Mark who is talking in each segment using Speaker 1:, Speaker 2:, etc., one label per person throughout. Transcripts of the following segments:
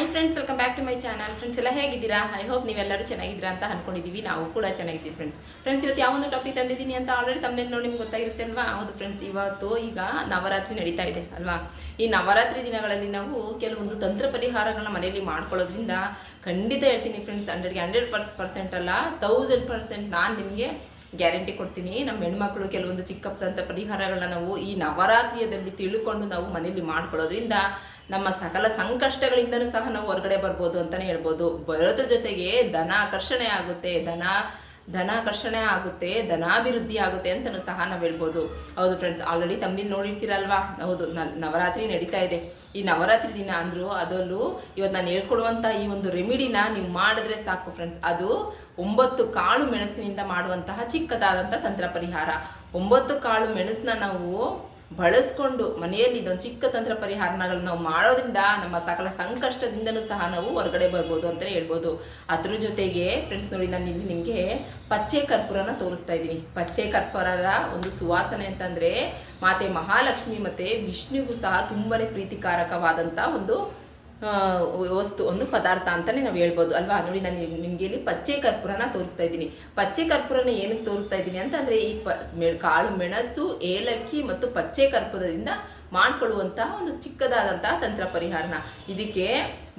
Speaker 1: Hi friends welcome back to my channel friends ಎಲ್ಲ ಹೇಗಿದ್ದೀರಾ? I hope ನೀವೆಲ್ಲರೂ ಚೆನ್ನಾಗಿದ್ದೀರಾ ಅಂತ ಅನ್ಕೊಂಡಿದ್ದೀವಿ ನಾವು ಕೂಡ ಚೆನ್ನಾಗಿದ್ದೀವಿ ಫ್ರೆಂಡ್ಸ್ ಫ್ರೆಂಡ್ಸ್ ಇವತ್ತು ಯಾವೊಂದು ಟಾಪಿಕ್ ತಂದಿದ್ದೀನಿ ಅಂತ ಆಲ್ರೆಡಿ ತಮ್ಮನೇ ನೋಡಿ ನಿಮ್ಗೆ ಗೊತ್ತಾಗಿರುತ್ತೆ ಅಲ್ವಾ? ಹೌದು ಫ್ರೆಂಡ್ಸ್ ಇವತ್ತು ಈಗ ನವರಾತ್ರಿ ನಡೀತಾ ಇದೆ ಅಲ್ವಾ? ಈ ನವರಾತ್ರಿ ದಿನಗಳಲ್ಲಿ ನಾವು ಕೆಲವೊಂದು ತಂತ್ರ ಪರಿಹಾರಗಳನ್ನ ಮನೆಯಲ್ಲಿ ಮಾಡ್ಕೊಳ್ಳೋದ್ರಿಂದ ಖಂಡಿತ ಹೇಳ್ತೀನಿ ಫ್ರೆಂಡ್ಸ್ ಹಂಡ್ರೆಡ್ಗೆ ಹಂಡ್ರೆಡ್ ಪರ್ಸ್ ಪರ್ಸೆಂಟ್ ಅಲ್ಲ ತೌಸಂಡ್ ಪರ್ಸೆಂಟ್ ನಾನು ನಿಮಗೆ ಗ್ಯಾರಂಟಿ ಕೊಡ್ತೀನಿ. ನಮ್ಮ ಹೆಣ್ಮಕ್ಳು ಕೆಲವೊಂದು ಚಿಕ್ಕ ಪರಿಹಾರಗಳನ್ನ ನಾವು ಈ ನವರಾತ್ರಿಯದಲ್ಲಿ ತಿಳ್ಕೊಂಡು ನಾವು ಮನೆಯಲ್ಲಿ ಮಾಡ್ಕೊಳ್ಳೋದ್ರಿಂದ ನಮ್ಮ ಸಕಲ ಸಂಕಷ್ಟಗಳಿಂದನೂ ಸಹ ನಾವು ಹೊರಗಡೆ ಬರ್ಬೋದು ಅಂತಲೇ ಹೇಳ್ಬೋದು. ಬರೋದ್ರ ಜೊತೆಗೆ ಧನ ಆಕರ್ಷಣೆ ಆಗುತ್ತೆ, ಧನ ಧನಾಕರ್ಷಣೆ ಆಗುತ್ತೆ, ಧನಾಭಿವೃದ್ಧಿ ಆಗುತ್ತೆ ಅಂತಲೂ ಸಹ ನಾವು ಹೇಳ್ಬೋದು. ಹೌದು ಫ್ರೆಂಡ್ಸ್ ಆಲ್ರೆಡಿ ತಮ್ಮಲ್ಲಿ ನೋಡಿರ್ತೀರಲ್ವಾ? ಹೌದು ನವರಾತ್ರಿ ನಡೀತಾ ಇದೆ. ಈ ನವರಾತ್ರಿ ದಿನ ಅಂದರೂ ಅದರಲ್ಲೂ ಇವತ್ತು ನಾನು ಹೇಳ್ಕೊಡುವಂಥ ಈ ಒಂದು ರೆಮಿಡಿನ ನೀವು ಮಾಡಿದ್ರೆ ಸಾಕು ಫ್ರೆಂಡ್ಸ್ ಅದು ಒಂಬತ್ತು ಕಾಳು ಮೆಣಸಿನಿಂದ ಮಾಡುವಂತಹ ಚಿಕ್ಕದಾದಂಥ ತಂತ್ರ ಪರಿಹಾರ. ಒಂಬತ್ತು ಕಾಳು ಮೆಣಸನ್ನ ನಾವು ಬಳಸ್ಕೊಂಡು ಮನೆಯಲ್ಲಿ ಇದೊಂದು ಚಿಕ್ಕ ತಂತ್ರ ಪರಿಹಾರಗಳನ್ನ ನಾವು ಮಾಡೋದ್ರಿಂದ ನಮ್ಮ ಸಕಲ ಸಂಕಷ್ಟದಿಂದನೂ ಸಹ ನಾವು ಹೊರಗಡೆ ಬರ್ಬೋದು ಅಂತಲೇ ಹೇಳ್ಬೋದು. ಅದ್ರ ಜೊತೆಗೆ ಫ್ರೆಂಡ್ಸ್ ನೋಡಿ, ನಾನು ಇಲ್ಲಿ ನಿಮಗೆ ಪಚ್ಚೆ ಕರ್ಪೂರನ ತೋರಿಸ್ತಾ ಇದ್ದೀನಿ. ಪಚ್ಚೆ ಕರ್ಪೂರದ ಒಂದು ಸುವಾಸನೆ ಅಂತಂದರೆ ಮಾತೆ ಮಹಾಲಕ್ಷ್ಮಿ ಮತ್ತು ವಿಷ್ಣುಗೂ ಸಹ ತುಂಬನೇ ಪ್ರೀತಿಕಾರಕವಾದಂಥ ಒಂದು ವಸ್ತು, ಒಂದು ಪದಾರ್ಥ ಅಂತಲೇ ನಾವು ಹೇಳ್ಬೋದು, ಅಲ್ವಾ? ನೋಡಿ, ನಾನು ನಿಮಗೆ ಇಲ್ಲಿ ಪಚ್ಚೆ ಕರ್ಪೂರನ ತೋರಿಸ್ತಾ ಇದ್ದೀನಿ. ಪಚ್ಚೆ ಕರ್ಪೂರನ ಏನಕ್ಕೆ ತೋರಿಸ್ತಾ ಇದ್ದೀನಿ ಅಂತಂದರೆ, ಈ ಪ ಕಾಳು, ಮೆಣಸು, ಏಲಕ್ಕಿ ಮತ್ತು ಪಚ್ಚೆ ಕರ್ಪೂರದಿಂದ ಮಾಡ್ಕೊಳ್ಳುವಂತಹ ಒಂದು ಚಿಕ್ಕದಾದಂತಹ ತಂತ್ರ ಪರಿಹಾರನ. ಇದಕ್ಕೆ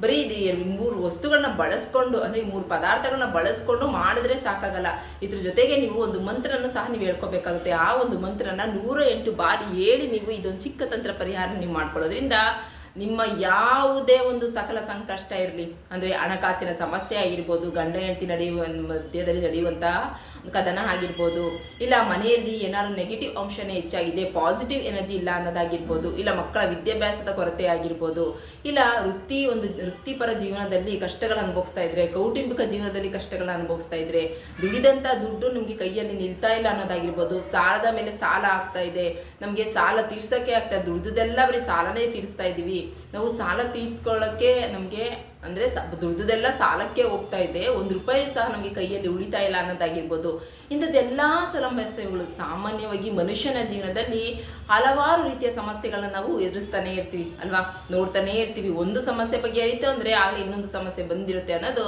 Speaker 1: ಬರೀ ಇದು ಮೂರು ವಸ್ತುಗಳನ್ನ ಬಳಸ್ಕೊಂಡು, ಅಂದರೆ ಈ ಮೂರು ಪದಾರ್ಥಗಳನ್ನ ಬಳಸ್ಕೊಂಡು ಮಾಡಿದ್ರೆ ಸಾಕಾಗಲ್ಲ. ಇದ್ರ ಜೊತೆಗೆ ನೀವು ಒಂದು ಮಂತ್ರನ ಸಹ ನೀವು ಹೇಳ್ಕೊಬೇಕಾಗುತ್ತೆ. ಆ ಒಂದು ಮಂತ್ರನ ನೂರ ಎಂಟು ಬಾರಿ ಹೇಳಿ ನೀವು ಇದೊಂದು ಚಿಕ್ಕ ತಂತ್ರ ಪರಿಹಾರ ನೀವು ಮಾಡ್ಕೊಳ್ಳೋದ್ರಿಂದ ನಿಮ್ಮ ಯಾವುದೇ ಒಂದು ಸಕಲ ಸಂಕಷ್ಟ ಇರಲಿ. ಅಂದರೆ ಹಣಕಾಸಿನ ಸಮಸ್ಯೆ ಆಗಿರ್ಬೋದು, ಗಂಡ ಹೆಂಡತಿ ನಡೆಯುವ ಮಧ್ಯದಲ್ಲಿ ನಡೆಯುವಂತಹ ಕದನ ಆಗಿರ್ಬೋದು, ಇಲ್ಲ ಮನೆಯಲ್ಲಿ ಏನಾದ್ರು ನೆಗೆಟಿವ್ ಅಂಶನೇ ಹೆಚ್ಚಾಗಿದೆ ಪಾಸಿಟಿವ್ ಎನರ್ಜಿ ಇಲ್ಲ ಅನ್ನೋದಾಗಿರ್ಬೋದು, ಇಲ್ಲ ಮಕ್ಕಳ ವಿದ್ಯಾಭ್ಯಾಸದ ಕೊರತೆ ಆಗಿರ್ಬೋದು, ಇಲ್ಲ ವೃತ್ತಿ ಒಂದು ವೃತ್ತಿಪರ ಜೀವನದಲ್ಲಿ ಕಷ್ಟಗಳು ಅನುಭವಿಸ್ತಾ ಇದ್ರೆ, ಕೌಟುಂಬಿಕ ಜೀವನದಲ್ಲಿ ಕಷ್ಟಗಳನ್ನ ಅನುಭವಿಸ್ತಾ ಇದ್ರೆ ದುಡಿದಂಥ ದುಡ್ಡು ನಿಮಗೆ ಕೈಯಲ್ಲಿ ನಿಲ್ತಾ ಇಲ್ಲ ಅನ್ನೋದಾಗಿರ್ಬೋದು, ಸಾಲದ ಮೇಲೆ ಸಾಲ ಆಗ್ತಾ ಇದೆ, ನಮಗೆ ಸಾಲ ತೀರ್ಸೋಕ್ಕೆ ಆಗ್ತಾ ದುಡ್ದದೆಲ್ಲ ಬರೀ ಸಾಲನೇ ತೀರಿಸ್ತಾ ಇದ್ದೀವಿ ನಾವು ಸಾಲ ತೀರಿಸ್ಕೊಳ್ಳೋಕ್ಕೆ ನಮಗೆ ಅಂದರೆ ಸ ದುಡ್ದದೆಲ್ಲ ಸಾಲಕ್ಕೆ ಹೋಗ್ತಾ ಇದೆ. ಒಂದು ರೂಪಾಯಿ ಸಹ ನಮಗೆ ಕೈಯಲ್ಲಿ ಉಳಿತಾ ಇಲ್ಲ ಅನ್ನೋದಾಗಿರ್ಬೋದು. ಇಂಥದ್ದೆಲ್ಲ ಸಮಸ್ಯೆಗಳು ಸಾಮಾನ್ಯವಾಗಿ ಮನುಷ್ಯನ ಜೀವನದಲ್ಲಿ ಹಲವಾರು ರೀತಿಯ ಸಮಸ್ಯೆಗಳನ್ನ ನಾವು ಎದುರಿಸ್ತಾನೆ ಇರ್ತೀವಿ, ಅಲ್ವಾ? ನೋಡ್ತಾನೇ ಇರ್ತೀವಿ. ಒಂದು ಸಮಸ್ಯೆ ಬಗೆಹರಿತು ಅಂದರೆ ಆಗ ಇನ್ನೊಂದು ಸಮಸ್ಯೆ ಬಂದಿರುತ್ತೆ ಅನ್ನೋದು